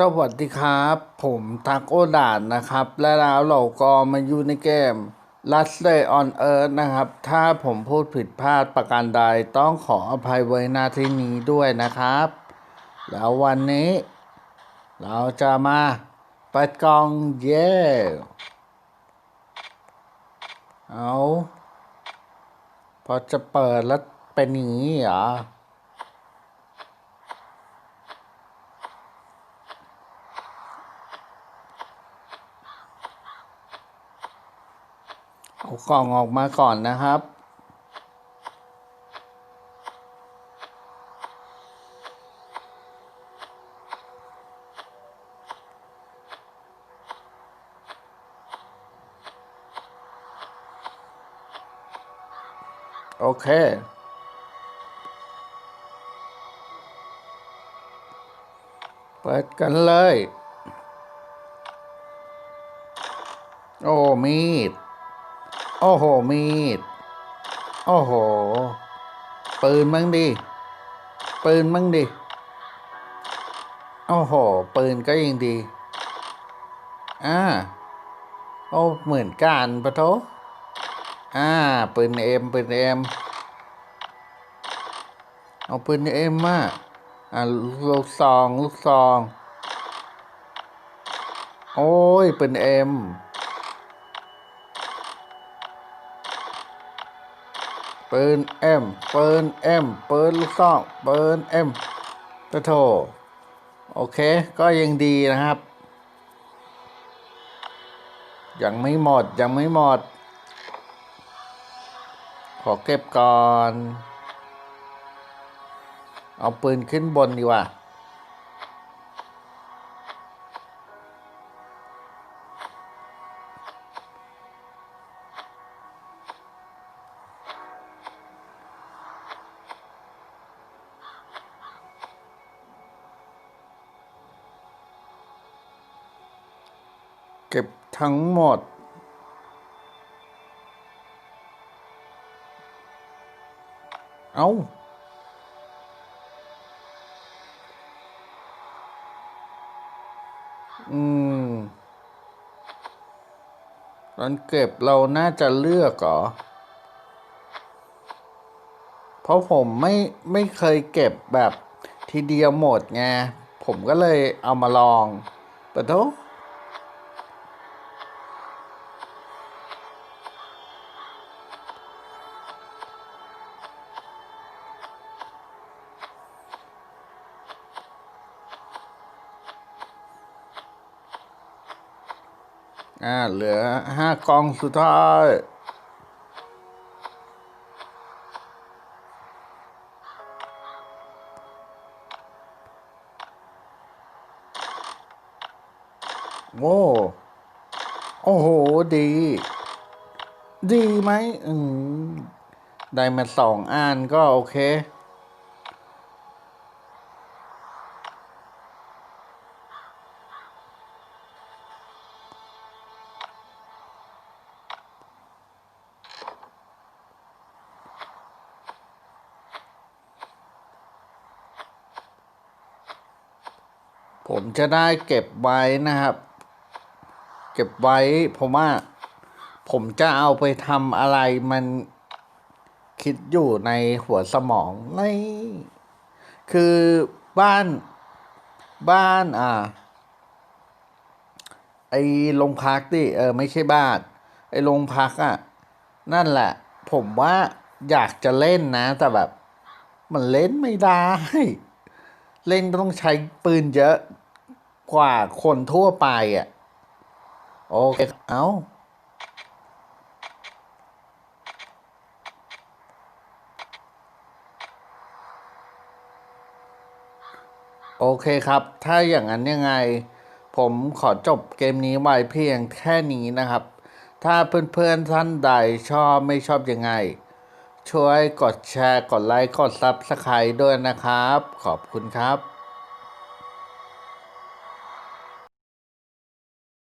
สวัสดีครับ ผมทักโอดานนะครับ และแล้วเราก็มาอยู่ในเกม Last Day on Earth นะครับ ถ้าผมพูดผิดพลาดประการใดต้องขออภัยไว้นาที่นี้ด้วยนะครับ แล้ววันนี้ เราจะมาเปิดกล่องเย่เอา พอจะเปิดแล้วเป็นอย่างนี้เหรอ เอากล่องออกมาก่อนนะครับ โอเคเปิดกันเลย โอ้ มีด โอ้โห มีด โอ้โห ปืนมั้งดิ ปืนมั้งดิ โอ้โห ปืนก็ยังดี อ่า โอ้เหมือนกันปะโถอ่า ปืนเอ็มปืนเอ็มเอาปืนเอ็มมาอ่าลูกซอง ลูกซอง โอ้ยปืนเอ็ม ปืนเอ็มปืนเอ็มปืนลูกซองปืนเอ็มตะโถโอเค ก็ยังดีนะครับ ยังไม่หมด ยังไม่หมด ขอเก็บก่อน เอาปืนขึ้นบนดีกว่า เก็บทั้งหมด เอาอืมตอนเก็บเราน่าจะเลือกเหรอ เพราะผมไม่ไม่เคยเก็บแบบทีเดียวหมดไง ผมก็เลยเอามาลองปะโท อ่าเหลือห้ากองสุดท้ายโว้โอ้โห ดี ดีไหม อืม ได้มาสองอันก็โอเค ผมจะได้เก็บไว้นะครับ เก็บไว้ผมว่า ผมจะเอาไปทำอะไรมันคิดอยู่ในหัวสมองนี่คือบ้านบ้านอ่าไอ้โรงพักดิเออไม่ใช่บ้าน ไอ้โรงพักอะ นั่นแหละ ผมว่าอยากจะเล่นนะ แต่แบบ มันเล่นไม่ได้ เล่นต้องใช้ปืนเยอะ กว่าคนทั่วไปอะ โอเค เอาโอเคครับ ถ้าอย่างนั้นยังไง ผมขอจบเกมนี้ไว้เพียงแค่นี้นะครับ ถ้าเพื่อนๆท่านใดชอบไม่ชอบยังไง ช่วยกดแชร์ กดไลค์ กดซับสไครต์ด้วยนะครับ ขอบคุณครับ